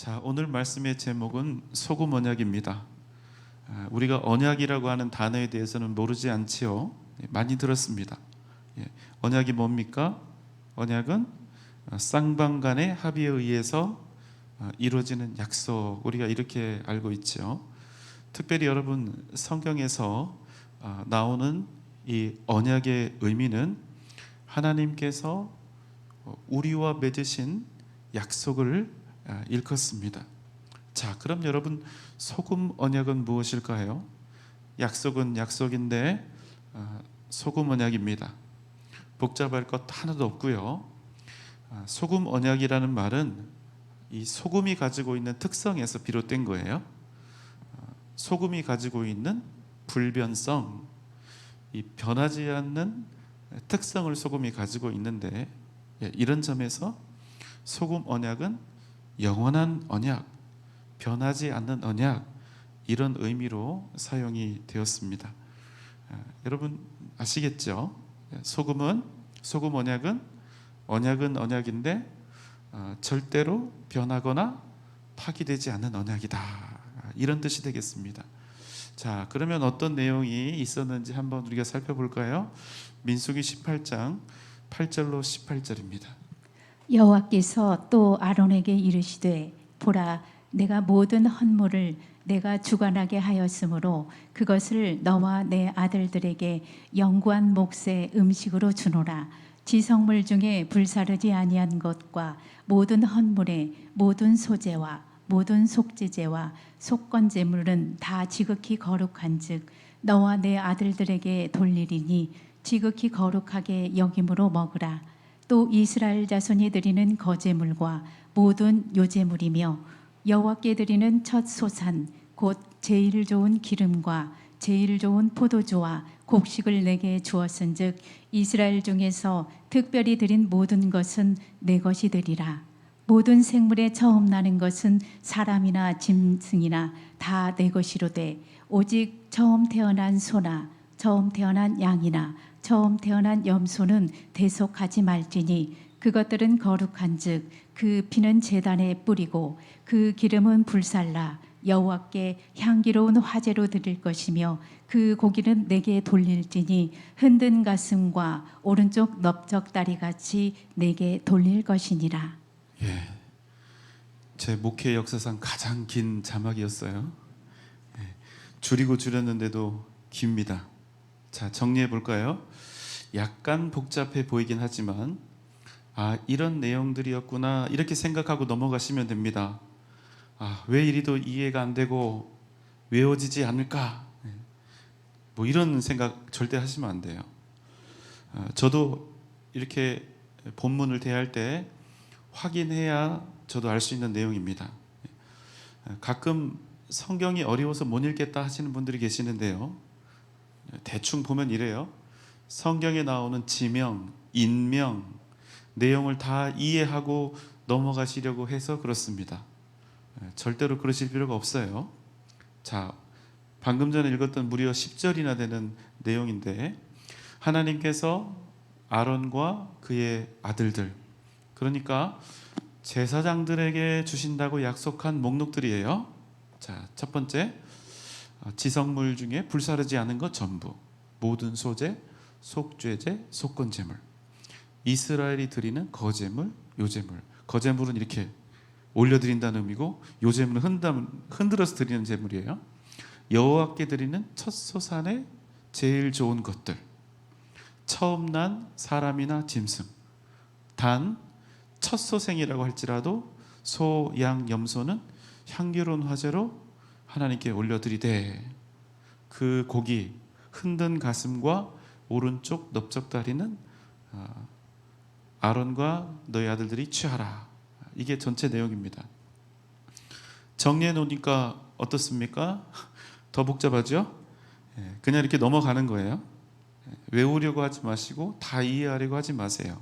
자, 오늘 말씀의 제목은 소금 언약입니다. 아, 우리가 언약이라고 하는 단어에 대해서는 모르지 않지요. 예, 많이 들었습니다. 예, 언약이 뭡니까? 언약은 어, 쌍방간의 합의에 의해서 어, 이루어지는 약속. 우리가 이렇게 알고 있죠. 특별히 여러분 성경에서 어, 나오는 이 언약의 의미는 하나님께서 어, 우리와 맺으신 약속을 아, 일컫습니다. 자, 그럼 여러분 소금 언약은 무엇일까요? 약속은 약속인데 아, 소금 언약입니다. 복잡할 것 하나도 없고요. 아, 소금 언약이라는 말은 이 소금이 가지고 있는 특성에서 비롯된 거예요. 아, 소금이 가지고 있는 불변성, 이 변하지 않는 특성을 소금이 가지고 있는데 예, 이런 점에서 소금 언약은 영원한 언약, 변하지 않는 언약 이런 의미로 사용이 되었습니다. 아, 여러분 아시겠죠? 예, 소금은 소금 언약은 언약은 언약인데 아, 절대로 변하거나 파기되지 않는 언약이다. 아, 이런 뜻이 되겠습니다. 자, 그러면 어떤 내용이 있었는지 한번 우리가 살펴볼까요? 민수기 18장 8절로 18절입니다. 여호와께서 또 아론에게 이르시되 보라 내가 모든 헌물을 내가 주관하게 하였으므로 그것을 너와 내 아들들에게 영구한 몫의 음식으로 주노라. 지성물 중에 불사르지 아니한 것과 모든 헌물의 모든 소재와 모든 속지제와 속건제물은 다 지극히 거룩한즉 너와 내 아들들에게 돌리리니 지극히 거룩하게 여김으로 먹으라 또 이스라엘 자손이 드리는 거제물과 모든 요제물이며 여호와께 드리는 첫 소산 곧 제일 좋은 기름과 제일 좋은 포도주와 곡식을 내게 주었은즉 이스라엘 중에서 특별히 드린 모든 것은 내 것이 되리라. 모든 생물의 처음 나는 것은 사람이나 짐승이나 다 내 것이로되 오직 처음 태어난 소나 처음 태어난 양이나 처음 태어난 염소는 대속하지 말지니 그것들은 거룩한즉 그 피는 제단에 뿌리고 그 기름은 불살라 여호와께 향기로운 화제로 드릴 것이며 그 고기는 내게 돌릴지니 흔든 가슴과 오른쪽 넓적 다리 같이 내게 돌릴 것이니라. 예, 제 목회 역사상 가장 긴 자막이었어요. 예, 줄이고 줄였는데도 깁니다. 자 정리해 볼까요? 약간 복잡해 보이긴 하지만 아 이런 내용들이었구나 이렇게 생각하고 넘어가시면 됩니다. 아 왜 이리도 이해가 안 되고 외워지지 않을까? 예, 뭐 이런 생각 절대 하시면 안 돼요. 아, 저도 이렇게 본문을 대할 때 확인해야 저도 알 수 있는 내용입니다. 가끔 성경이 어려워서 못 읽겠다 하시는 분들이 계시는데요. 대충 보면 이래요. 성경에 나오는 지명, 인명, 내용을 다 이해하고 넘어가시려고 해서 그렇습니다. 절대로 그러실 필요가 없어요. 자, 방금 전에 읽었던 무려 10절이나 되는 내용인데 하나님께서 아론과 그의 아들들 그러니까 제사장들에게 주신다고 약속한 목록들이에요. 자, 첫 번째 어, 지성물 중에 불사르지 않은 것 전부, 모든 소재, 속죄제, 속건제물, 이스라엘이 드리는 거제물, 요제물. 거제물은 이렇게 올려드린다는 의미고 요제물은 흔들, 흔들어서 드리는 제물이에요. 여호와께 드리는 첫 소산의 제일 좋은 것들, 처음 난 사람이나 짐승, 단 첫 소생이라고 할지라도 소, 양, 염소는 향기로운 화제로 하나님께 올려드리되 그 고기 흔든 가슴과 오른쪽 넓적 다리는 아, 아론과 너희 아들들이 취하라. 이게 전체 내용입니다. 정리해 놓으니까 어떻습니까? 더 복잡하죠? 예, 그냥 이렇게 넘어가는 거예요. 예, 외우려고 하지 마시고 다 이해하려고 하지 마세요.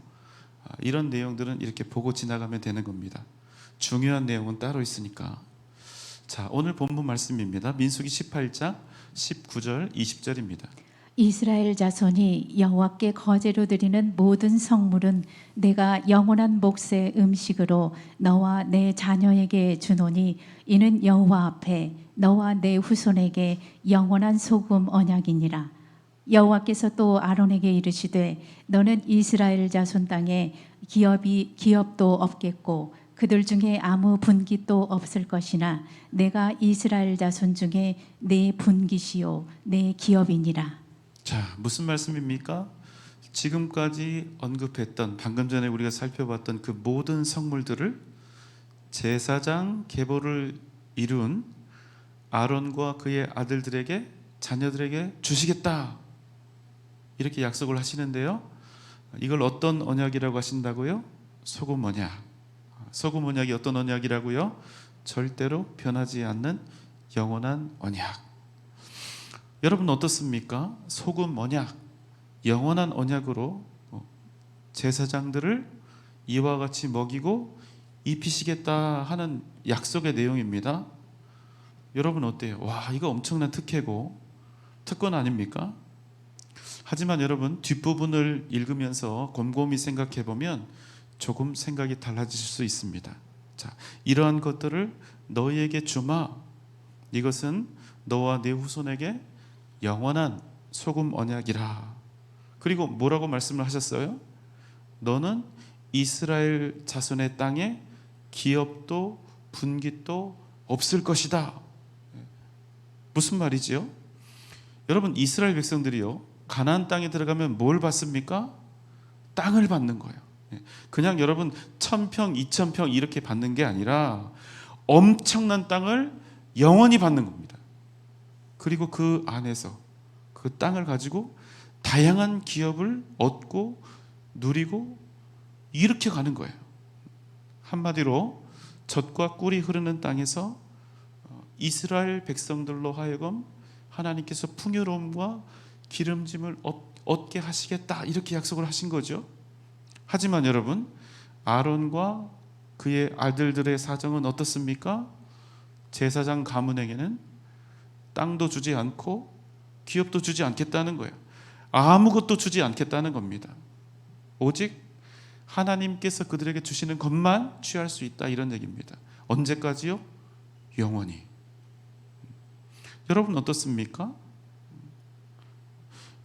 아, 이런 내용들은 이렇게 보고 지나가면 되는 겁니다. 중요한 내용은 따로 있으니까. 자, 오늘 본문 말씀입니다. 민수기 18장 19절 20절입니다. 이스라엘 자손이 여호와께 거제로 드리는 모든 성물은 내가 영원한 몫의 음식으로 너와 내 자녀에게 주노니 이는 여호와 앞에 너와 내 후손에게 영원한 소금 언약이니라. 여호와께서 또 아론에게 이르시되 너는 이스라엘 자손 땅에 기업이 기업도 없겠고 그들 중에 아무 분깃도 없을 것이나 내가 이스라엘 자손 중에 내 분깃이요 내 기업이니라 자, 무슨 말씀입니까? 지금까지 언급했던 방금 전에 우리가 살펴봤던 그 모든 성물들을 제사장 계보를 이룬 아론과 그의 아들들에게 자녀들에게 주시겠다. 이렇게 약속을 하시는데요. 이걸 어떤 언약이라고 하신다고요? 소금 언약. 소금 언약이 어떤 언약이라고요? 절대로 변하지 않는 영원한 언약. 여러분 어떻습니까? 소금 언약, 영원한 언약으로 어, 제사장들을 이와 같이 먹이고 입히시겠다 하는 약속의 내용입니다. 여러분 어때요? 와 이거 엄청난 특혜고 특권 아닙니까? 하지만 여러분 뒷부분을 읽으면서 곰곰이 생각해 보면 조금 생각이 달라질 수 있습니다. 자, 이러한 것들을 너희에게 주마. 이것은 너와 네 후손에게 영원한 소금 언약이라. 그리고 뭐라고 말씀을 하셨어요? 너는 이스라엘 자손의 땅에 기업도 분깃도 없을 것이다. 무슨 말이지요? 여러분 이스라엘 백성들이요 가나안 땅에 들어가면 뭘 받습니까? 땅을 받는 거예요. 예. 그냥 여러분 천평, 이천평 이렇게 받는 게 아니라 엄청난 땅을 영원히 받는 겁니다. 그리고 그 안에서 그 땅을 가지고 다양한 기업을 얻고 누리고 이렇게 가는 거예요. 한마디로 젖과 꿀이 흐르는 땅에서 어, 이스라엘 백성들로 하여금 하나님께서 풍요로움과 기름짐을 얻- 얻게 하시겠다 이렇게 약속을 하신 거죠. 하지만 여러분 아론과 그의 아들들의 사정은 어떻습니까? 제사장 가문에게는 땅도 주지 않고 기업도 주지 않겠다는 거예요. 아무것도 주지 않겠다는 겁니다. 오직 하나님께서 그들에게 주시는 것만 취할 수 있다 이런 얘기입니다. 언제까지요? 영원히. 여러분 어떻습니까?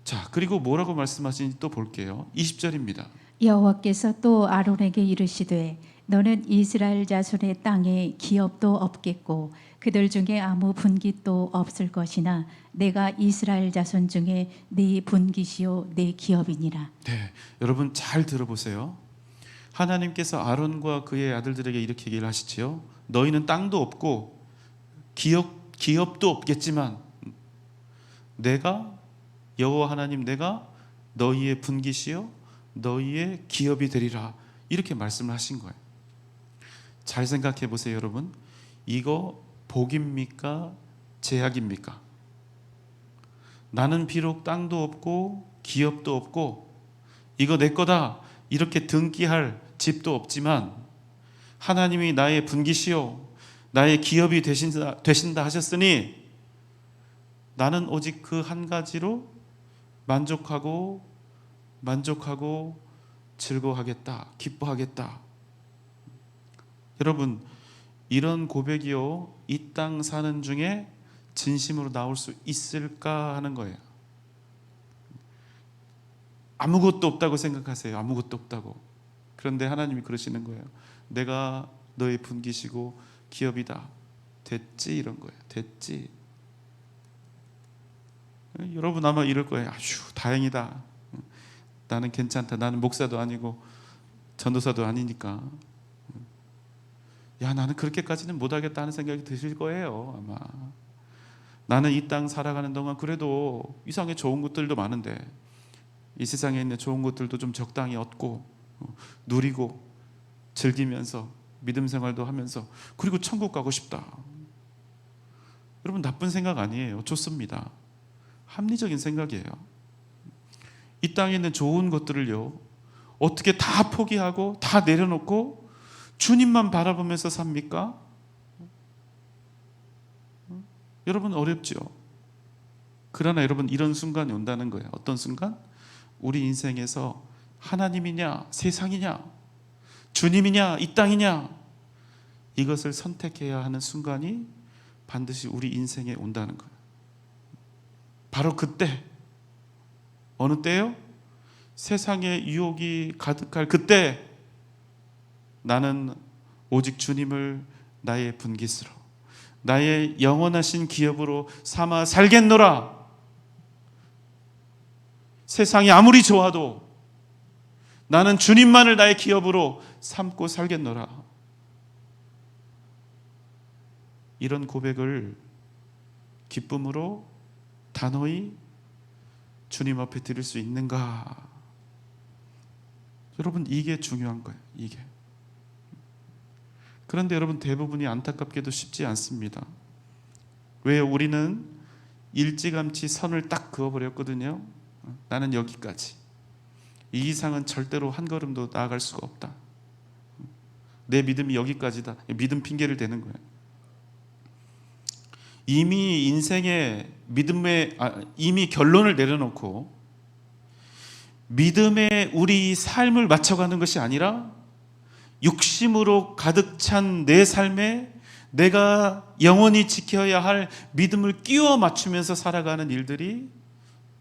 자, 그리고 뭐라고 말씀하시는지 또 볼게요. 20절입니다. 여호와께서 또 아론에게 이르시되 너는 이스라엘 자손의 땅에 기업도 없겠고 그들 중에 아무 분깃도 없을 것이나 내가 이스라엘 자손 중에 네 분깃이요 네 기업이니라 네, 여러분 잘 들어보세요. 하나님께서 아론과 그의 아들들에게 이렇게 얘기를 하시지요. 너희는 땅도 없고 기업 기업도 없겠지만 내가 여호와 하나님 내가 너희의 분깃이요 너희의 기업이 되리라 이렇게 말씀을 하신 거예요. 잘 생각해 보세요, 여러분. 이거 복입니까? 제약입니까? 나는 비록 땅도 없고 기업도 없고 이거 내 거다 이렇게 등기할 집도 없지만 하나님이 나의 분기시요 나의 기업이 되신다, 되신다 하셨으니 나는 오직 그 한 가지로 만족하고 만족하고 즐거워하겠다 기뻐하겠다 여러분 이런 고백이요 이 땅 사는 중에 진심으로 나올 수 있을까 하는 거예요. 아무것도 없다고 생각하세요. 아무것도 없다고. 그런데 하나님이 그러시는 거예요. 내가 너의 분기시고 기업이다. 됐지 이런 거예요. 됐지. 여러분 아마 이럴 거예요. 아휴 다행이다. 나는 괜찮다. 나는 목사도 아니고 전도사도 아니니까. 야 나는 그렇게까지는 못하겠다 하는 생각이 드실 거예요 아마. 나는 이 땅 살아가는 동안 그래도 이상하게 좋은 것들도 많은데 이 세상에 있는 좋은 것들도 좀 적당히 얻고 어, 누리고 즐기면서 믿음 생활도 하면서 그리고 천국 가고 싶다. 여러분 나쁜 생각 아니에요. 좋습니다. 합리적인 생각이에요. 이 땅에 있는 좋은 것들을요 어떻게 다 포기하고 다 내려놓고 주님만 바라보면서 삽니까? 여러분 어렵죠. 그러나 여러분 이런 순간이 온다는 거예요. 어떤 순간? 우리 인생에서 하나님이냐, 세상이냐, 주님이냐, 이 땅이냐 이것을 선택해야 하는 순간이 반드시 우리 인생에 온다는 거예요. 바로 그때 어느 때요? 세상의 유혹이 가득할 그때 나는 오직 주님을 나의 분깃으로 나의 영원하신 기업으로 삼아 살겠노라. 세상이 아무리 좋아도 나는 주님만을 나의 기업으로 삼고 살겠노라. 이런 고백을 기쁨으로 단호히 주님 앞에 드릴 수 있는가? 여러분 이게 중요한 거예요. 이게. 그런데 여러분 대부분이 안타깝게도 쉽지 않습니다. 왜 우리는 일찌감치 선을 딱 그어버렸거든요. 나는 여기까지. 이 이상은 절대로 한 걸음도 나아갈 수가 없다. 내 믿음이 여기까지다. 믿음 핑계를 대는 거예요. 이미 인생의 믿음의 아, 이미 결론을 내려놓고 믿음에 우리 삶을 맞춰가는 것이 아니라 육심으로 가득 찬 내 삶에 내가 영원히 지켜야 할 믿음을 끼워 맞추면서 살아가는 일들이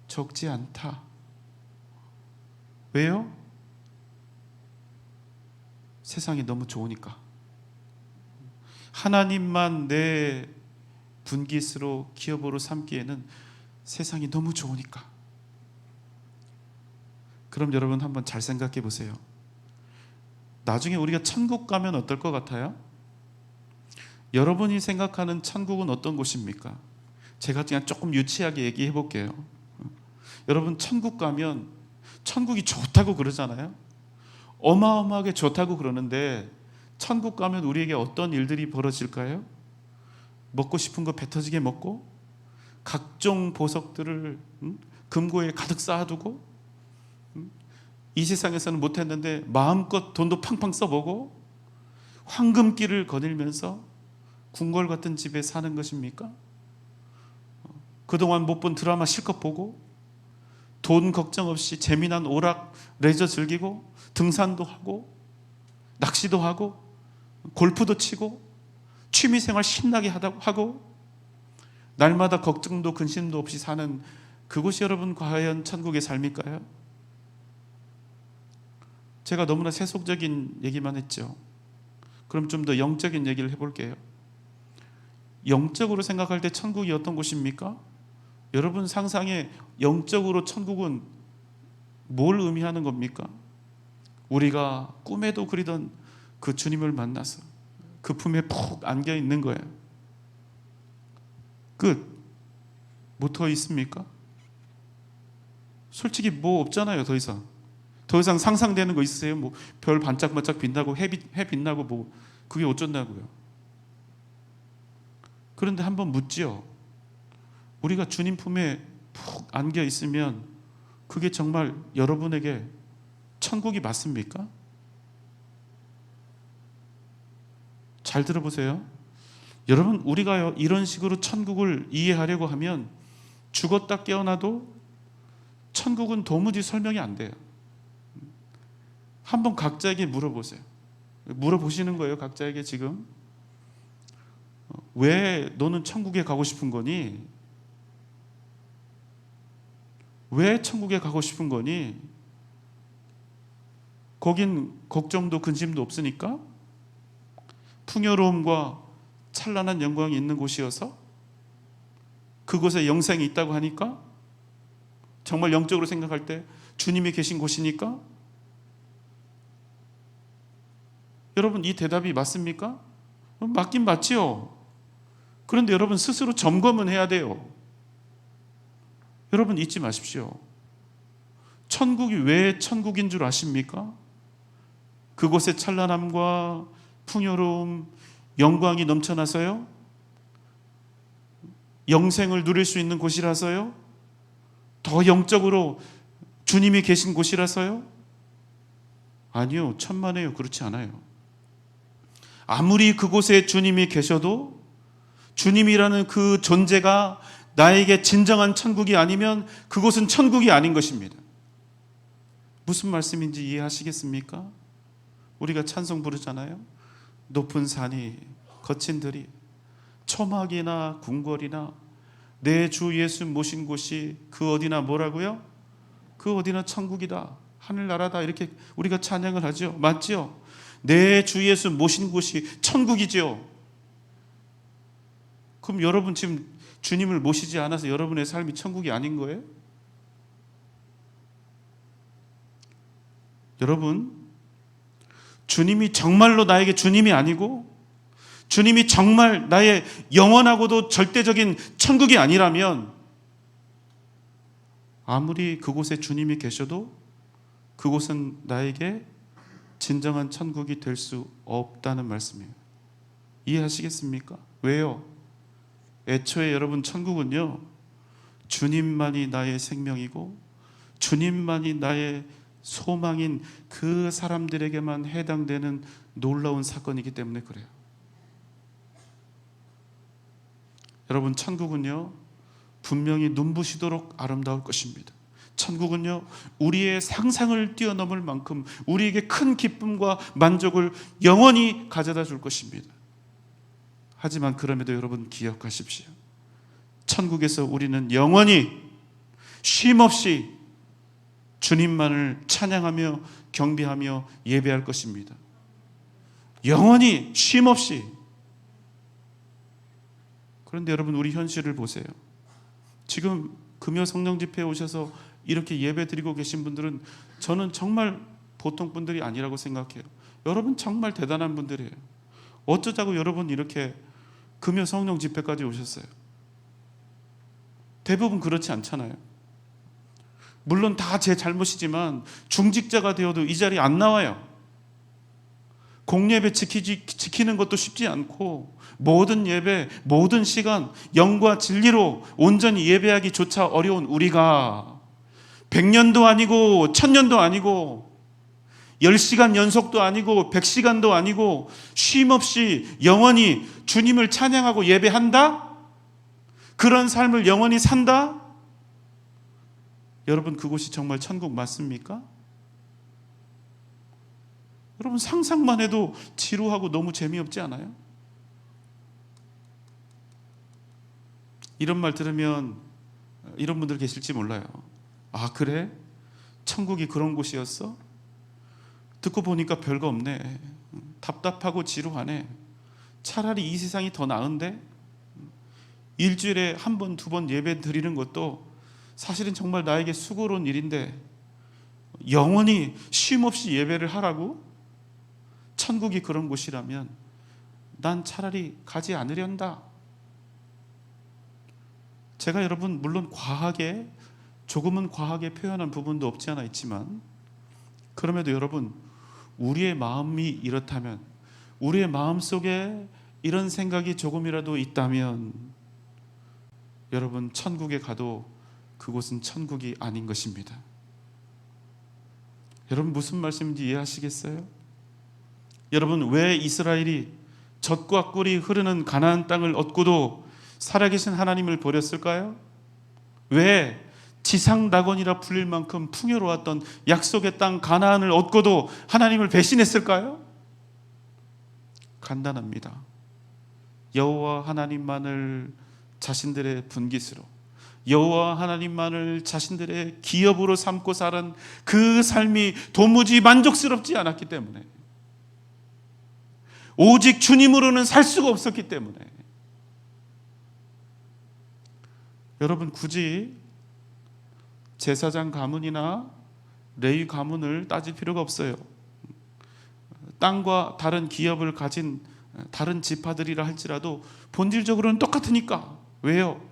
적지 않다. 왜요? 세상이 너무 좋으니까. 하나님만 내 분깃으로 기업으로 삼기에는 세상이 너무 좋으니까. 그럼 여러분 한번 잘 생각해 보세요. 나중에 우리가 천국 가면 어떨 것 같아요? 여러분이 생각하는 천국은 어떤 곳입니까? 제가 그냥 조금 유치하게 얘기해 볼게요. 여러분 천국 가면 천국이 좋다고 그러잖아요. 어마어마하게 좋다고 그러는데 천국 가면 우리에게 어떤 일들이 벌어질까요? 먹고 싶은 거 배 터지게 먹고 각종 보석들을 음? 금고에 가득 쌓아두고 음? 이 세상에서는 못했는데 마음껏 돈도 팡팡 써보고 황금길을 거닐면서 궁궐 같은 집에 사는 것입니까? 그동안 못 본 드라마 실컷 보고 돈 걱정 없이 재미난 오락 레저 즐기고 등산도 하고 낚시도 하고 골프도 치고 취미 생활 신나게 하고 날마다 걱정도 근심도 없이 사는 그곳이 여러분 과연 천국의 삶일까요? 제가 너무나 세속적인 얘기만 했죠. 그럼 좀 더 영적인 얘기를 해볼게요. 영적으로 생각할 때 천국이 어떤 곳입니까? 여러분 상상에 영적으로 천국은 뭘 의미하는 겁니까? 우리가 꿈에도 그리던 그 주님을 만나서 그 품에 푹 안겨 있는 거예요. 끝. 뭐 더 있습니까? 솔직히 뭐 없잖아요, 더 이상. 더 이상 상상되는 거 있으세요? 뭐 별 반짝반짝 빛나고 해, 빛, 해 빛나고 뭐 그게 어쩐다고요? 그런데 한번 묻지요. 우리가 주님 품에 푹 안겨 있으면 그게 정말 여러분에게 천국이 맞습니까? 잘 들어보세요. 여러분, 우리가 이런 식으로 천국을 이해하려고 하면 죽었다 깨어나도 천국은 도무지 설명이 안 돼요. 한번 각자에게 물어보세요. 물어보시는 거예요, 각자에게 지금. 왜 너는 천국에 가고 싶은 거니? 왜 천국에 가고 싶은 거니? 거긴 걱정도 근심도 없으니까? 풍요로움과 찬란한 영광이 있는 곳이어서? 그곳에 영생이 있다고 하니까? 정말 영적으로 생각할 때 주님이 계신 곳이니까? 여러분 이 대답이 맞습니까? 맞긴 맞지요. 그런데 여러분 스스로 점검은 해야 돼요. 여러분 잊지 마십시오. 천국이 왜 천국인 줄 아십니까? 그곳의 찬란함과 풍요로움, 영광이 넘쳐나서요? 영생을 누릴 수 있는 곳이라서요? 더 영적으로 주님이 계신 곳이라서요? 아니요, 천만에요. 그렇지 않아요. 아무리 그곳에 주님이 계셔도 주님이라는 그 존재가 나에게 진정한 천국이 아니면 그곳은 천국이 아닌 것입니다. 무슨 말씀인지 이해하시겠습니까? 우리가 찬송 부르잖아요. 높은 산이 거친 들이 초막이나 궁궐이나 내 주 예수 모신 곳이 그 어디나 뭐라고요? 그 어디나 천국이다. 하늘나라다. 이렇게 우리가 찬양을 하죠. 맞죠? 내 주 예수 모신 곳이 천국이죠. 그럼 여러분 지금 주님을 모시지 않아서 여러분의 삶이 천국이 아닌 거예요? 여러분, 주님이 정말로 나에게 주님이 아니고 주님이 정말 나의 영원하고도 절대적인 천국이 아니라면 아무리 그곳에 주님이 계셔도 그곳은 나에게 진정한 천국이 될 수 없다는 말씀이에요. 이해하시겠습니까? 왜요? 애초에 여러분 천국은요. 주님만이 나의 생명이고 주님만이 나의 소망인 그 사람들에게만 해당되는 놀라운 사건이기 때문에 그래요. 여러분 천국은요. 분명히 눈부시도록 아름다울 것입니다. 천국은요, 우리의 상상을 뛰어넘을 만큼 우리에게 큰 기쁨과 만족을 영원히 가져다 줄 것입니다. 하지만 그럼에도 여러분 기억하십시오. 천국에서 우리는 영원히 쉼없이 주님만을 찬양하며 경배하며 예배할 것입니다. 영원히 쉼없이. 그런데 여러분 우리 현실을 보세요. 지금 금요 성령 집회에 오셔서 이렇게 예배 드리고 계신 분들은 저는 정말 보통 분들이 아니라고 생각해요. 여러분 정말 대단한 분들이에요. 어쩌자고 여러분 이렇게 금요 성령 집회까지 오셨어요. 대부분 그렇지 않잖아요. 물론 다 제 잘못이지만 중직자가 되어도 이 자리에 안 나와요. 공예배 지키지, 지키는 것도 쉽지 않고 모든 예배, 모든 시간 영과 진리로 온전히 예배하기조차 어려운 우리가 100년도 아니고 1000년도 아니고 10시간 연속도 아니고 100시간도 아니고 쉼 없이 영원히 주님을 찬양하고 예배한다? 그런 삶을 영원히 산다? 여러분 그곳이 정말 천국 맞습니까? 여러분 상상만 해도 지루하고 너무 재미없지 않아요? 이런 말 들으면 이런 분들 계실지 몰라요. 아, 그래? 천국이 그런 곳이었어? 듣고 보니까 별거 없네. 답답하고 지루하네. 차라리 이 세상이 더 나은데? 일주일에 한 번, 두 번 예배 드리는 것도 사실은 정말 나에게 수고로운 일인데 영원히 쉼 없이 예배를 하라고? 천국이 그런 곳이라면 난 차라리 가지 않으련다. 제가 여러분 물론 과하게 조금은 과하게 표현한 부분도 없지 않아 있지만 그럼에도 여러분 우리의 마음이 이렇다면 우리의 마음 속에 이런 생각이 조금이라도 있다면 여러분 천국에 가도 그곳은 천국이 아닌 것입니다. 여러분 무슨 말씀인지 이해하시겠어요? 여러분 왜 이스라엘이 젖과 꿀이 흐르는 가나안 땅을 얻고도 살아계신 하나님을 버렸을까요? 왜 지상 낙원이라 불릴 만큼 풍요로웠던 약속의 땅 가나안을 얻고도 하나님을 배신했을까요? 간단합니다. 여호와 하나님만을 자신들의 분깃으로 여호와 하나님만을 자신들의 기업으로 삼고 살은 그 삶이 도무지 만족스럽지 않았기 때문에 오직 주님으로는 살 수가 없었기 때문에 여러분 굳이 제사장 가문이나 레위 가문을 따질 필요가 없어요. 땅과 다른 기업을 가진 다른 지파들이라 할지라도 본질적으로는 똑같으니까 왜요?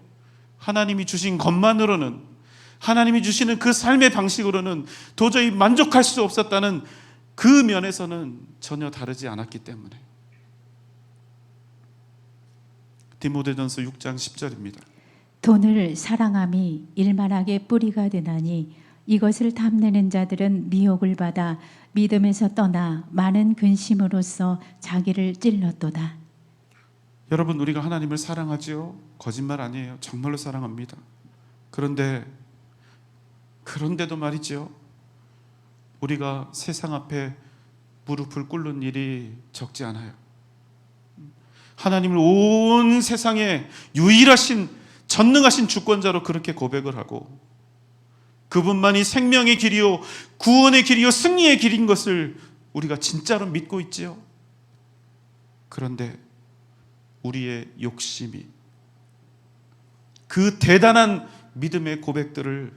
하나님이 주신 것만으로는 하나님이 주시는 그 삶의 방식으로는 도저히 만족할 수 없었다는 그 면에서는 전혀 다르지 않았기 때문에 디모데전서 6장 10절입니다. 돈을 사랑함이 일만하게 뿌리가 되나니 이것을 탐내는 자들은 미혹을 받아 믿음에서 떠나 많은 근심으로써 자기를 찔렀도다. 여러분 우리가 하나님을 사랑하지요? 거짓말 아니에요. 정말로 사랑합니다. 그런데 그런데도 말이죠. 우리가 세상 앞에 무릎을 꿇는 일이 적지 않아요. 하나님을 온 세상에 유일하신 전능하신 주권자로 그렇게 고백을 하고 그분만이 생명의 길이요 구원의 길이요 승리의 길인 것을 우리가 진짜로 믿고 있지요. 그런데 우리의 욕심이 그 대단한 믿음의 고백들을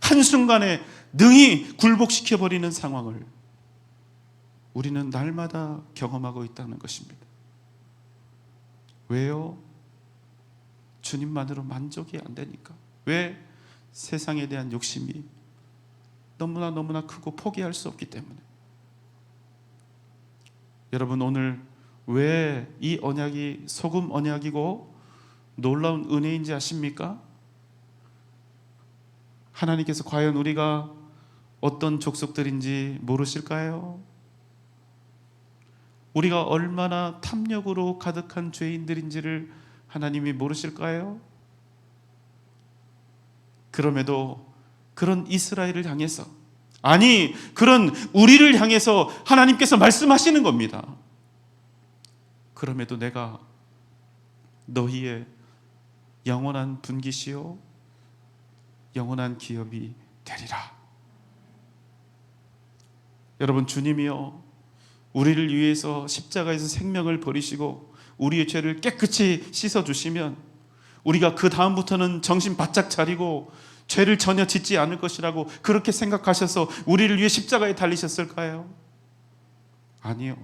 한순간에 능히 굴복시켜 버리는 상황을 우리는 날마다 경험하고 있다는 것입니다. 왜요? 주님만으로 만족이 안 되니까. 왜? 세상에 대한 욕심이 너무나 너무나 크고 포기할 수 없기 때문에. 여러분 오늘 왜 이 언약이 소금 언약이고 놀라운 은혜인지 아십니까? 하나님께서 과연 우리가 어떤 족속들인지 모르실까요? 우리가 얼마나 탐욕으로 가득한 죄인들인지를 하나님이 모르실까요? 그럼에도 그런 이스라엘을 향해서 아니 그런 우리를 향해서 하나님께서 말씀하시는 겁니다. 그럼에도 내가 너희의 영원한 분기시요 영원한 기업이 되리라. 여러분 주님이요 우리를 위해서 십자가에서 생명을 버리시고 우리의 죄를 깨끗이 씻어 주시면 우리가 그 다음부터는 정신 바짝 차리고 죄를 전혀 짓지 않을 것이라고 그렇게 생각하셔서 우리를 위해 십자가에 달리셨을까요? 아니요.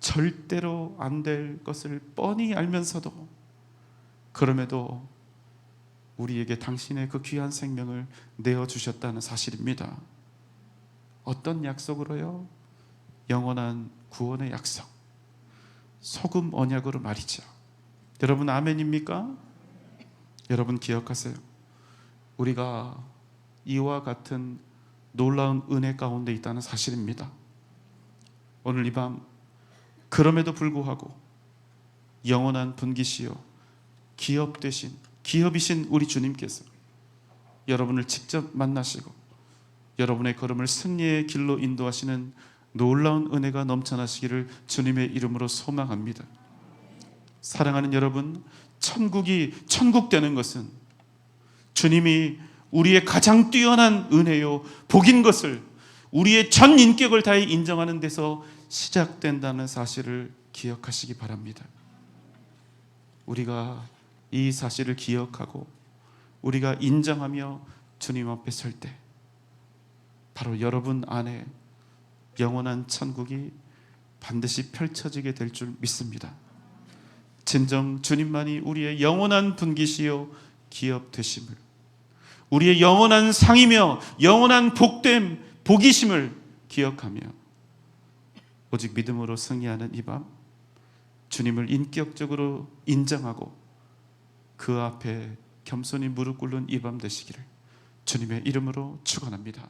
절대로 안 될 것을 뻔히 알면서도 그럼에도 우리에게 당신의 그 귀한 생명을 내어 주셨다는 사실입니다. 어떤 약속으로요? 영원한 구원의 약속. 소금 언약으로 말이죠. 여러분 아멘입니까? 여러분 기억하세요. 우리가 이와 같은 놀라운 은혜 가운데 있다는 사실입니다. 오늘 이 밤 그럼에도 불구하고 영원한 분기시요 기업 되신 기업이신 우리 주님께서 여러분을 직접 만나시고 여러분의 걸음을 승리의 길로 인도하시는 놀라운 은혜가 넘쳐나시기를 주님의 이름으로 소망합니다. 사랑하는 여러분, 천국이 천국 되는 것은 주님이 우리의 가장 뛰어난 은혜요 복인 것을 우리의 전 인격을 다해 인정하는 데서 시작된다는 사실을 기억하시기 바랍니다. 우리가 이 사실을 기억하고 우리가 인정하며 주님 앞에 설 때 바로 여러분 안에 영원한 천국이 반드시 펼쳐지게 될 줄 믿습니다. 진정 주님만이 우리의 영원한 분기시요 기업 되심을 우리의 영원한 상이며 영원한 복됨 복이심을 기억하며 오직 믿음으로 승리하는 이 밤 주님을 인격적으로 인정하고 그 앞에 겸손히 무릎 꿇는 이 밤 되시기를 주님의 이름으로 축원합니다.